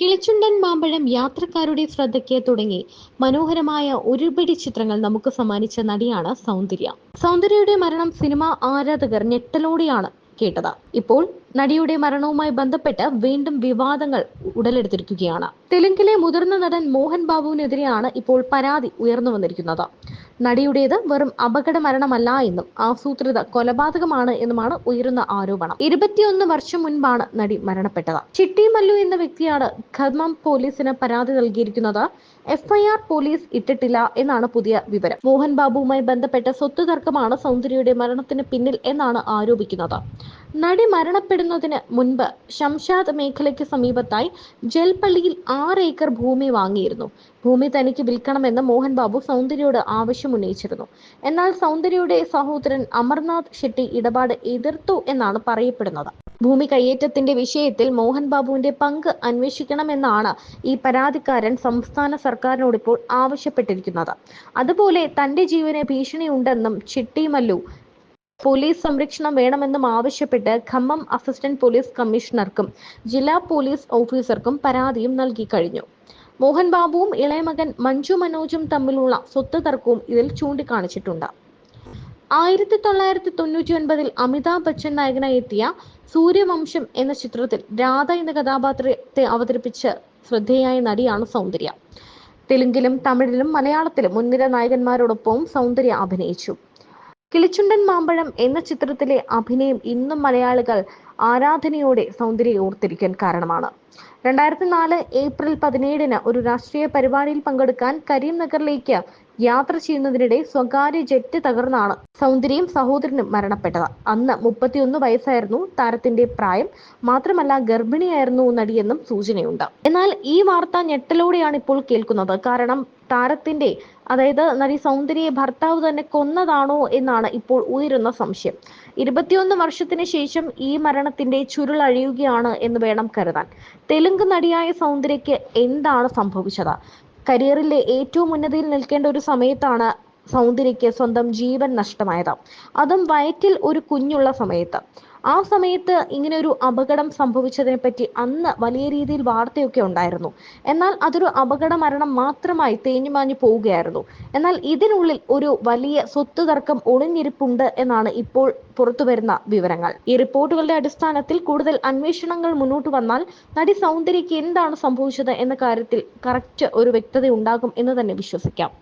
കിളിച്ചുണ്ടൻ മാമ്പഴം യാത്രക്കാരുടെ ശ്രദ്ധയ്ക്ക് തുടങ്ങി. മനോഹരമായ ഒരുപിടി ചിത്രങ്ങൾ നമുക്ക് സമ്മാനിച്ച നടിയാണ് സൗന്ദര്യ. സൗന്ദര്യയുടെ മരണം സിനിമ ആരാധകർ ഞെട്ടലോടെയാണ് കേട്ടത്. ഇപ്പോൾ നടിയുടെ മരണവുമായി ബന്ധപ്പെട്ട് വീണ്ടും വിവാദങ്ങൾ ഉടലെടുത്തിരിക്കുകയാണ്. തെലുങ്കിലെ മുതിർന്ന നടൻ മോഹൻ ബാബുവിനെതിരെയാണ് ഇപ്പോൾ പരാതി ഉയർന്നു വന്നിരിക്കുന്നത്. നടിയുടേത് വെറും അപകട മരണമല്ല എന്നും ആസൂത്രിത കൊലപാതകമാണ് എന്നുമാണ് ഉയരുന്ന ആരോപണം. ഇരുപത്തിയൊന്ന് വർഷം മുൻപാണ് നടി മരണപ്പെട്ടത്. ചിട്ടി മല്ലു എന്ന വ്യക്തിയാണ് ഖദ്മം പോലീസിന് പരാതി നൽകിയിരിക്കുന്നത്. എഫ്ഐആർ പോലീസ് ഇട്ടിട്ടില്ല എന്നാണ് പുതിയ വിവരം. മോഹൻ ബാബുവുമായി ബന്ധപ്പെട്ട സ്വത്ത് തർക്കമാണ് സൗന്ദര്യയുടെ മരണത്തിന് പിന്നിൽ എന്നാണ് ആരോപിക്കുന്നത്. നടി മരണപ്പെടുന്നതിന് മുൻപ് ശംഷാദ് മേഖലയ്ക്ക് സമീപത്തായി ജൽപ്പള്ളിയിൽ ആറ് ഏക്കർ ഭൂമി വാങ്ങിയിരുന്നു. ഭൂമി തനിക്ക് വിൽക്കണമെന്ന് മോഹൻ ബാബു സൗന്ദര്യയോട് ആവശ്യമുന്നയിച്ചിരുന്നു. എന്നാൽ സൗന്ദര്യയുടെ സഹോദരൻ അമർനാഥ് ഷെട്ടി ഇടപാട് എതിർത്തു എന്നാണ് പറയപ്പെടുന്നത്. ഭൂമി കയ്യേറ്റത്തിന്റെ വിഷയത്തിൽ മോഹൻ ബാബുവിന്റെ പങ്ക് അന്വേഷിക്കണമെന്നാണ് ഈ പരാതിക്കാരൻ സംസ്ഥാന സർക്കാരിനോട് ഇപ്പോൾ ആവശ്യപ്പെട്ടിരിക്കുന്നത്. അതുപോലെ തന്റെ ജീവന് ഭീഷണിയുണ്ടെന്നും ചിട്ടി മല്ലു പോലീസ് സംരക്ഷണം വേണമെന്നും ആവശ്യപ്പെട്ട് ഖമ്മം അസിസ്റ്റന്റ് പോലീസ് കമ്മീഷണർക്കും ജില്ലാ പോലീസ് ഓഫീസർക്കും പരാതിയും നൽകി കഴിഞ്ഞു. മോഹൻ ബാബുവും ഇളയമകൻ മഞ്ജു മനോജും തമ്മിലുള്ള സ്വത്ത് തർക്കവും ഇതിൽ ചൂണ്ടിക്കാണിച്ചിട്ടുണ്ട്. ആയിരത്തി തൊള്ളായിരത്തി തൊണ്ണൂറ്റി ഒൻപതിൽ അമിതാഭ് ബച്ചൻ നായകനായി എത്തിയ സൂര്യവംശം എന്ന ചിത്രത്തിൽ രാധ എന്ന കഥാപാത്രത്തെ അവതരിപ്പിച്ച് ശ്രദ്ധേയായ നടിയാണ് സൗന്ദര്യ. തെലുങ്കിലും തമിഴിലും മലയാളത്തിലും മുൻനിര നായകന്മാരോടൊപ്പവും സൗന്ദര്യ അഭിനയിച്ചു. കിളിച്ചുണ്ടൻ മാമ്പഴം എന്ന ചിത്രത്തിലെ അഭിനയം ഇന്നും മലയാളികൾ ആരാധനയോടെ സൗന്ദര്യ ഓർത്തിരിക്കാൻ കാരണമാണ്. രണ്ടായിരത്തി നാല് ഏപ്രിൽ പതിനേഴിന് ഒരു രാഷ്ട്രീയ പരിപാടിയിൽ പങ്കെടുക്കാൻ കരീംനഗറിലേക്ക് യാത്ര ചെയ്യുന്നതിനിടെ സ്വകാര്യ ജെറ്റ് തകർന്നാണ് സൗന്ദര്യയും സഹോദരനും മരണപ്പെട്ടത്. അന്ന് മുപ്പത്തിയൊന്ന് വയസ്സായിരുന്നു താരത്തിന്റെ പ്രായം. മാത്രമല്ല ഗർഭിണിയായിരുന്നു നടിയെന്നും സൂചനയുണ്ട്. എന്നാൽ ഈ വാർത്ത ഞെട്ടലോടെയാണ് ഇപ്പോൾ കേൾക്കുന്നത്. കാരണം താരത്തിന്റെ അതായത് നടി സൗന്ദര്യയെ ഭർത്താവ് തന്നെ കൊന്നതാണോ എന്നാണ് ഇപ്പോൾ ഉയരുന്ന സംശയം. ഇരുപത്തിയൊന്ന് വർഷത്തിന് ശേഷം ഈ മരണത്തിന്റെ ചുരുളഴിയുകയാണ് എന്ന് വേണം കരുതാൻ. തെലുങ്ക് നടിയായ സൗന്ദര്യയ്ക്ക് എന്താണ് സംഭവിച്ചത്? കരിയറിലെ ഏറ്റവും ഉന്നതിയിൽ നിൽക്കേണ്ട ഒരു സമയത്താണ് സൗന്ദര്യയ്ക്ക് സ്വന്തം ജീവൻ നഷ്ടമായത്. അതും വയറ്റിൽ ഒരു കുഞ്ഞുള്ള സമയത്ത്. ആ സമയത്ത് ഇങ്ങനെ ഒരു അപകടം സംഭവിച്ചതിനെ പറ്റി അന്ന് വലിയ രീതിയിൽ വാർത്തയൊക്കെ ഉണ്ടായിരുന്നു. എന്നാൽ അതൊരു അപകട മരണം മാത്രമായി തേഞ്ഞുമാഞ്ഞു പോവുകയായിരുന്നു. എന്നാൽ ഇതിനുള്ളിൽ ഒരു വലിയ സ്വത്ത് തർക്കം ഒളിഞ്ഞിരിപ്പുണ്ട് എന്നാണ് ഇപ്പോൾ പുറത്തുവരുന്ന വിവരങ്ങൾ. ഈ റിപ്പോർട്ടുകളുടെ അടിസ്ഥാനത്തിൽ കൂടുതൽ അന്വേഷണങ്ങൾ മുന്നോട്ട് വന്നാൽ നടി സൗന്ദര്യയ്ക്ക് എന്താണ് സംഭവിച്ചത് എന്ന കാര്യത്തിൽ കറക്റ്റ് ഒരു വ്യക്തത ഉണ്ടാകും എന്ന് തന്നെ വിശ്വസിക്കാം.